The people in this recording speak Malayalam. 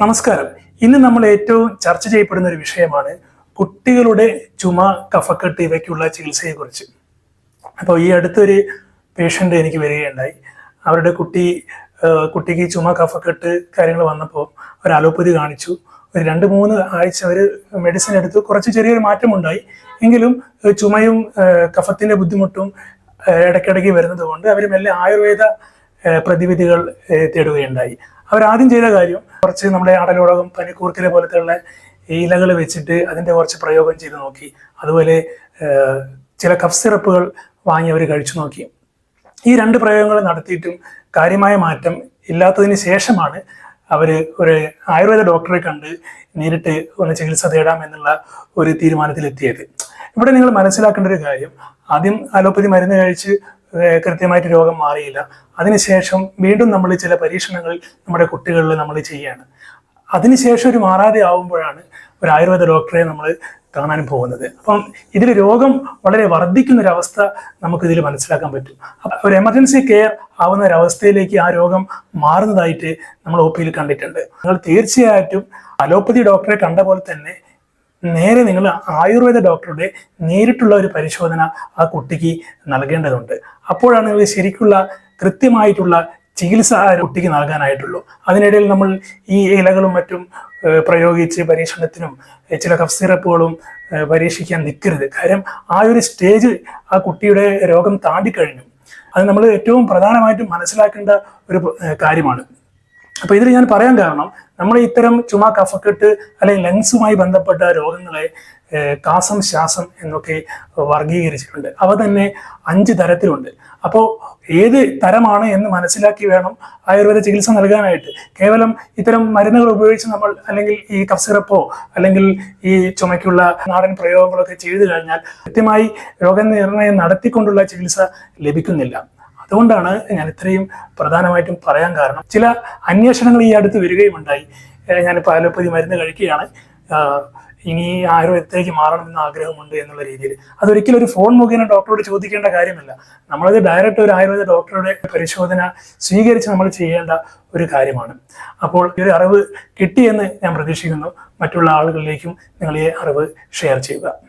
നമസ്കാരം. ഇന്ന് നമ്മൾ ഏറ്റവും ചർച്ച ചെയ്യപ്പെടുന്ന ഒരു വിഷയമാണ് കുട്ടികളുടെ ചുമ കഫക്കെട്ട് ഇവയ്ക്കുള്ള ചികിത്സയെക്കുറിച്ച്. അപ്പോൾ ഈ അടുത്തൊരു പേഷ്യന്റ് എനിക്ക് വരികയുണ്ടായി. അവരുടെ കുട്ടി കുട്ടിക്ക് ചുമ കഫക്കെട്ട് കാര്യങ്ങൾ വന്നപ്പോൾ ഒരു അലോപ്പതി കാണിച്ചു. ഒരു രണ്ട് മൂന്ന് ആഴ്ച അവർ മെഡിസിൻ എടുത്തു. കുറച്ച് ചെറിയൊരു മാറ്റമുണ്ടായി. എങ്കിലും ചുമയും കഫത്തിന്റെ ബുദ്ധിമുട്ടും ഇടയ്ക്കിടയ്ക്ക് വരുന്നത് കൊണ്ട് അവർ മെല്ലെ ആയുർവേദ പ്രതിവിധികൾ തേടുകയുണ്ടായി. അവരാദ്യം ചെയ്ത കാര്യം കുറച്ച് നമ്മുടെ അടലോടകം പനിക്കൂർക്കിലെ പോലത്തെയുള്ള ഇലകൾ വെച്ചിട്ട് അതിന്റെ കുറച്ച് പ്രയോഗം ചെയ്ത് നോക്കി. അതുപോലെ ചില കഫ് സിറപ്പുകൾ വാങ്ങി അവർ കഴിച്ചു നോക്കി. ഈ രണ്ട് പ്രയോഗങ്ങൾ നടത്തിയിട്ടും കാര്യമായ മാറ്റം ഇല്ലാത്തതിന് ശേഷമാണ് അവർ ഒരു ആയുർവേദ ഡോക്ടറെ കണ്ട് നേരിട്ട് ഒന്ന് ചികിത്സ തേടാം എന്നുള്ള ഒരു തീരുമാനത്തിലെത്തിയത്. ഇവിടെ നിങ്ങൾ മനസ്സിലാക്കേണ്ട ഒരു കാര്യം ആദ്യം അലോപ്പതി മരുന്ന് കഴിച്ച് കൃത്യമായിട്ട് രോഗം മാറിയില്ല. അതിനുശേഷം വീണ്ടും നമ്മൾ ചില പരീക്ഷണങ്ങൾ നമ്മുടെ കുട്ടികളിൽ നമ്മൾ ചെയ്യാണ്. അതിനുശേഷം ഒരു മാറാതെ ആവുമ്പോഴാണ് ഒരു ആയുർവേദ ഡോക്ടറെ നമ്മൾ കാണാൻ പോകുന്നത്. അപ്പം ഇതിൽ രോഗം വളരെ വർദ്ധിക്കുന്ന ഒരു അവസ്ഥ നമുക്ക് ഇതിൽ മനസ്സിലാക്കാൻ പറ്റും. ഒരു എമർജൻസി കെയർ ആവുന്ന ഒരു അവസ്ഥയിലേക്ക് ആ രോഗം മാറുന്നതായിട്ട് നമ്മൾ ഒ പിയിൽ കണ്ടിട്ടുണ്ട്. നിങ്ങൾ തീർച്ചയായിട്ടും അലോപ്പതി ഡോക്ടറെ കണ്ട പോലെ തന്നെ നേരെ നിങ്ങൾ ആയുർവേദ ഡോക്ടറുടെ നേരിട്ടുള്ള ഒരു പരിശോധന ആ കുട്ടിക്ക് നൽകേണ്ടതുണ്ട്. അപ്പോഴാണ് നിങ്ങൾ ശരിക്കുള്ള കൃത്യമായിട്ടുള്ള ചികിത്സ കുട്ടിക്ക് നൽകാനായിട്ടുള്ളൂ. അതിനിടയിൽ നമ്മൾ ഈ ഇലകളും മറ്റും പ്രയോഗിച്ച് പരീക്ഷണത്തിനും ചില കഫ് സിറപ്പുകളും പരീക്ഷിക്കാൻ നിൽക്കരുത്. കാര്യം ആ ഒരു സ്റ്റേജ് ആ കുട്ടിയുടെ രോഗം താണ്ടിക്കഴിഞ്ഞു. അത് നമ്മൾ ഏറ്റവും പ്രധാനമായിട്ടും മനസ്സിലാക്കേണ്ട ഒരു കാര്യമാണ്. അപ്പൊ ഇതിൽ ഞാൻ പറയാൻ കാരണം നമ്മൾ ഇത്തരം ചുമ കഫക്കെട്ട് അല്ലെങ്കിൽ ലങ്സുമായി ബന്ധപ്പെട്ട രോഗങ്ങളെ കാസം ശ്വാസം എന്നൊക്കെ വർഗീകരിച്ചിട്ടുണ്ട് അവ തന്നെ അഞ്ച് തരത്തിലുണ്ട്. അപ്പോൾ ഏത് തരമാണ് എന്ന് മനസ്സിലാക്കി വേണം ആയുർവേദ ചികിത്സ നൽകാനായിട്ട്. കേവലം ഇത്തരം മരുന്നുകൾ ഉപയോഗിച്ച് നമ്മൾ അല്ലെങ്കിൽ ഈ കഫ്സിറപ്പോ അല്ലെങ്കിൽ ഈ ചുമയ്ക്കുള്ള നാടൻ പ്രയോഗങ്ങളൊക്കെ ചെയ്തു കഴിഞ്ഞാൽ കൃത്യമായി രോഗനിർണയം നടത്തിക്കൊണ്ടുള്ള ചികിത്സ ലഭിക്കുന്നില്ല. അതുകൊണ്ടാണ് ഞാൻ ഇത്രയും പ്രധാനമായിട്ടും പറയാൻ കാരണം. ചില അന്വേഷണങ്ങൾ ഈ അടുത്ത് വരികയുമുണ്ടായി ഉണ്ടായി. ഞാനിപ്പോൾ അലോപ്പതി മരുന്ന് കഴിക്കുകയാണ്. ഇനി ആയുർവേദത്തിലേക്ക് മാറണമെന്ന് ആഗ്രഹമുണ്ട് എന്നുള്ള രീതിയിൽ. അതൊരിക്കലും ഒരു ഫോൺ മുഖേന ഡോക്ടറോട് ചോദിക്കേണ്ട കാര്യമല്ല. നമ്മളത് ഡയറക്റ്റ് ഒരു ആയുർവേദ ഡോക്ടറുടെ പരിശോധന സ്വീകരിച്ച് നമ്മൾ ചെയ്യേണ്ട ഒരു കാര്യമാണ്. അപ്പോൾ ഈ ഒരു അറിവ് കിട്ടിയെന്ന് ഞാൻ പ്രതീക്ഷിക്കുന്നു. മറ്റുള്ള ആളുകളിലേക്കും നിങ്ങൾ ഈ അറിവ് ഷെയർ ചെയ്യുക.